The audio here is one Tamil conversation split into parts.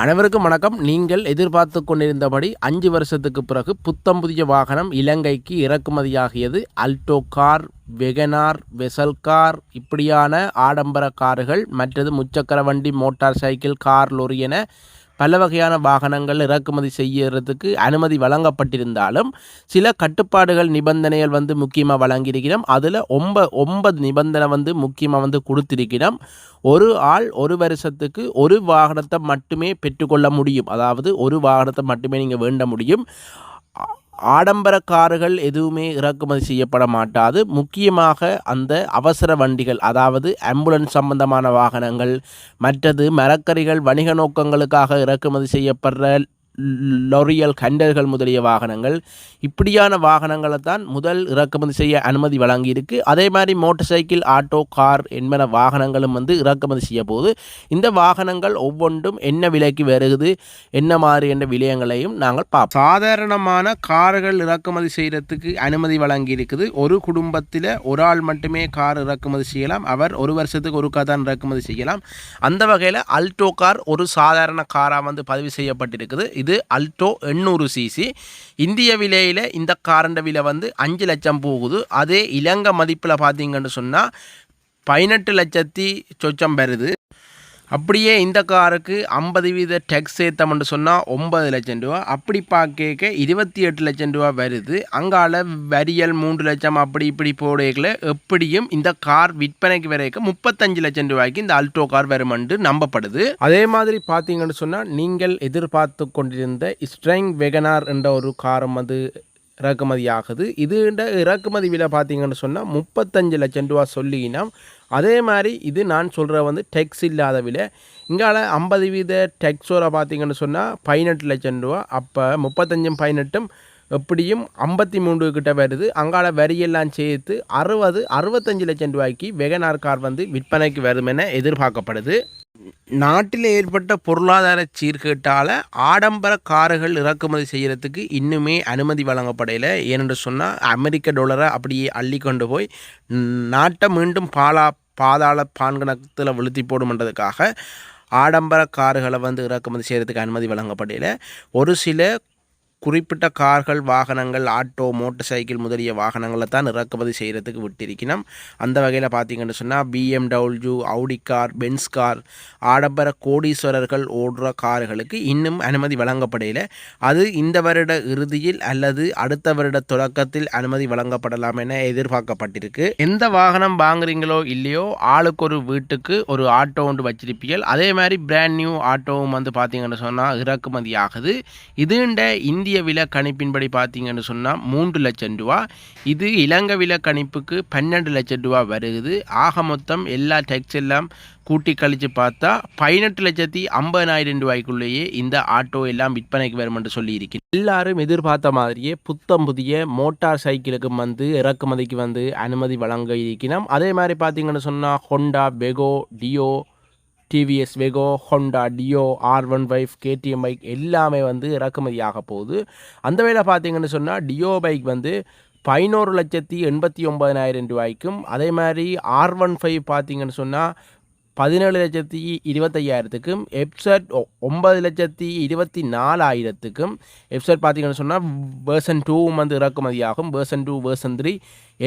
அனைவருக்கும் வணக்கம். நீங்கள் எதிர்பார்த்து கொண்டிருந்தபடி அஞ்சு வருஷத்துக்கு பிறகு புத்தம் புதிய வாகனம் இலங்கைக்கு இறக்குமதியாகியது. Alto car Wagon R Vezel car இப்படியான ஆடம்பர கார்கள் மற்றது முச்சக்கர வண்டி மோட்டார் சைக்கிள் கார் லொரி என பல வகையான வாகனங்கள் இறக்குமதி செய்யறதுக்கு அனுமதி வழங்கப்பட்டிருந்தாலும் சில கட்டுப்பாடுகள் நிபந்தனைகள் வந்து முக்கியமாக வழங்கியிருக்கிறோம். அதில் ஒம்ப ஒன்பது நிபந்தனை வந்து முக்கியமாக வந்து கொடுத்திருக்கிறோம். ஒரு ஆள் ஒரு வருஷத்துக்கு ஒரு வாகனத்தை மட்டுமே பெற்றுக்கொள்ள முடியும். அதாவது ஒரு வாகனத்தை மட்டுமே நீங்கள் வேண்ட முடியும். ஆடம்பர கார்கள் எதுவுமே இறக்குமதி செய்யப்பட மாட்டாது. முக்கியமாக அந்த அவசர வண்டிகள் அதாவது ஆம்புலன்ஸ் சம்பந்தமான வாகனங்கள் மற்றது மரக்கறிகள் வணிக நோக்கங்களுக்காக இறக்குமதி செய்யப்படுற லொரியல் கண்டர்கள் முதலிய வாகனங்கள். இப்படியான வாகனங்களை தான் முதல் இறக்குமதி செய்ய அனுமதி வழங்கியிருக்கு. அதே மாதிரி மோட்டர் சைக்கிள் ஆட்டோ கார் என்பன வாகனங்களும் வந்து இறக்குமதி செய்ய போது இந்த வாகனங்கள் ஒவ்வொன்றும் என்ன விலைக்கு வருகுது என்ன மாதிரி என்ற விலையங்களையும் நாங்கள் பார்ப்போம். சாதாரணமான கார்கள் இறக்குமதி செய்கிறதுக்கு அனுமதி வழங்கியிருக்குது. ஒரு குடும்பத்தில் ஒரு ஆள் மட்டுமே கார் இறக்குமதி செய்யலாம். அவர் ஒரு வருஷத்துக்கு ஒரு தான் இறக்குமதி செய்யலாம். அந்த வகையில் அல்டோ கார் ஒரு சாதாரண காராக வந்து பதிவு செய்யப்பட்டிருக்குது. இது அல்டோ எண்ணூறு சிசி இந்திய விலையில் இந்த காரண்ட விலை வந்து அஞ்சு லட்சம் போகுது. அதே இலங்கை மதிப்பில் பார்த்தீங்கன்னு சொன்னால் பதினெட்டு லட்சத்தி சொச்சம் வருது. அப்படியே இந்த காருக்கு ஐம்பது வீத டெக்ஸ் சேர்த்தோம்னு சொன்னால் ஒம்பது லட்சம் ரூபா. அப்படி பார்க்க இருபத்தி எட்டு லட்சம் ரூபா வருது. அங்கால வரியல் மூன்று லட்சம் அப்படி இப்படி போடையில் எப்படியும் இந்த கார் விற்பனைக்கு வரைக்கும் முப்பத்தஞ்சு லட்சம் ரூபாய்க்கு இந்த அல்டோ கார் வருமென்று நம்பப்படுது. அதே மாதிரி பார்த்தீங்கன்னு சொன்னால் நீங்கள் எதிர்பார்த்து கொண்டிருந்த ஸ்ட்ரெங் வெகனார் என்ற ஒரு காரம் அது இறக்குமதி ஆகுது இது இறக்குமதி விலை பார்த்தீங்கன்னு சொன்னால் முப்பத்தஞ்சு லட்சம் ரூபா சொல்லினா அதே மாதிரி இது நான் சொல்கிற வந்து டெக்ஸ் இல்லாத விலை. இங்கால ஐம்பது வீத டெக்ஸோரை பார்த்தீங்கன்னு சொன்னால் பதினெட்டு லட்சம் ரூபா. அப்போ முப்பத்தஞ்சும் பதினெட்டும் எப்படியும் ஐம்பத்தி மூன்று கிட்ட வருது. அங்கால வரியெல்லாம் சேர்த்து அறுபது அறுபத்தஞ்சு லட்சம் ரூபாய்க்கு வெகனார் கார் வந்து விற்பனைக்கு வருமென எதிர்பார்க்கப்படுது. நாட்டில் ஏற்பட்ட பொருளாதார சீர்கேட்டால் ஆடம்பர கார்கள் இறக்குமதி செய்கிறதுக்கு இன்னுமே அனுமதி வழங்கப்படையில் ஏனென்று சொன்னால் அமெரிக்க டாலரை அப்படியே அள்ளி கொண்டு போய் நாட்டை மீண்டும் பாலா பாதாள பான்கணத்தில் விழுத்தி போடுமன்றதுக்காக ஆடம்பர கார்களை வந்து இறக்குமதி செய்கிறதுக்கு அனுமதி வழங்கப்படையில் ஒரு சில குறிப்பிட்ட கார்கள் வாகனங்கள் ஆட்டோ மோட்டர் சைக்கிள் முதலிய வாகனங்களை தான் இறக்குமதி செய்கிறதுக்கு விட்டிருக்கணும் அந்த வகையில் பார்த்தீங்கன்னு சொன்னால் BMW Audi car Benz car ஆடம்பர கோடீஸ்வரர்கள் ஓடுற கார்களுக்கு இன்னும் அனுமதி வழங்கப்படையில் அது இந்த வருட இறுதியில் அல்லது அடுத்த வருட தொடக்கத்தில் அனுமதி வழங்கப்படலாம் என எதிர்பார்க்கப்பட்டிருக்கு. எந்த வாகனம் வாங்குறீங்களோ இல்லையோ ஆளுக்கு ஒரு வீட்டுக்கு ஒரு ஆட்டோ ஒன்று வச்சிருப்பீர்கள். அதே மாதிரி பிராண்ட் நியூ ஆட்டோவும் வந்து பார்த்தீங்கன்னு சொன்னால் இறக்குமதி ஆகுது. இதுண்ட இந்திய இந்திய விலை கணிப்பின்படி பார்த்தீங்கன்னு சொன்னால் மூன்று லட்சம் ரூபா. இது இலங்கை விலை கணிப்புக்கு பன்னெண்டு லட்சம் ரூபா வருகுது. ஆக மொத்தம் எல்லா டெக்ஸ் எல்லாம் கூட்டி கழித்து பார்த்தா பதினெட்டு லட்சத்தி ஐம்பதாயிரம் ரூபாய்க்குள்ளேயே இந்த ஆட்டோ எல்லாம் விற்பனைக்கு வரும் என்று சொல்லியிருக்கிறேன். எல்லாரும் எதிர்பார்த்த மாதிரியே புத்தம் புதிய மோட்டார் சைக்கிளுக்கு வந்து இறக்குமதிக்கு வந்து அனுமதி வழங்க இருக்கிறோம் அதே மாதிரி பார்த்தீங்கன்னு சொன்னால் Honda பெகோ Dio TVS Wego Honda Dio R one five KTM bike எல்லாமே வந்து இறக்குமதி ஆக போகுது. அந்த வேலை பார்த்தீங்கன்னு சொன்னால் டியோ பைக் வந்து பதினோரு லட்சத்தி எண்பத்தி ஒம்பதனாயிரம் ரூபாய்க்கும் அதே மாதிரி ஆர் ஒன் ஃபைவ் பார்த்தீங்கன்னு சொன்னால் பதினேழு லட்சத்தி இருபத்தையாயிரத்துக்கும் எப்செட் ஒன்பது லட்சத்தி இருபத்தி நாலாயிரத்துக்கும் எப்செட் பார்த்தீங்கன்னு சொன்னால் வேர்சன் டூவும் வந்து இறக்குமதியாகும். வேர்சன் டூ வேர்சன் த்ரீ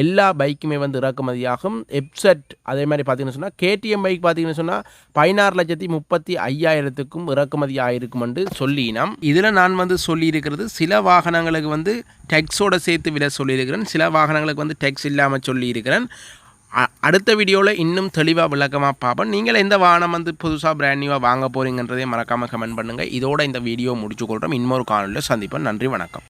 எல்லா பைக்குமே வந்து இறக்குமதியாகும். எப்செட் அதே மாதிரி பார்த்தீங்கன்னு சொன்னால் கேடிஎம் பைக் பார்த்தீங்கன்னு சொன்னால் பதினாறு லட்சத்தி முப்பத்தி ஐயாயிரத்துக்கும் இறக்குமதி ஆகிருக்கும் என்று சொல்லினோம் இதில் நான் வந்து சொல்லியிருக்கிறது சில வாகனங்களுக்கு வந்து டெக்ஸோட சேர்த்து விட சொல்லியிருக்கிறேன். சில வாகனங்களுக்கு வந்து டெக்ஸ் இல்லாமல் சொல்லியிருக்கிறேன். அடுத்த வீடியோவில் இன்னும் தெளிவாக விளக்கமாக பார்ப்போம். நீங்கள் எந்த வாகனம் வந்து புதுசாக பிராண்ட் நியூவாக வாங்க போகிறீங்கன்றதே மறக்காமல் கமெண்ட் பண்ணுங்கள் இதோட இந்த வீடியோ முடிச்சு கொள்கிறோம் இன்னொரு காணொலியில் சந்திப்போம். நன்றி வணக்கம்.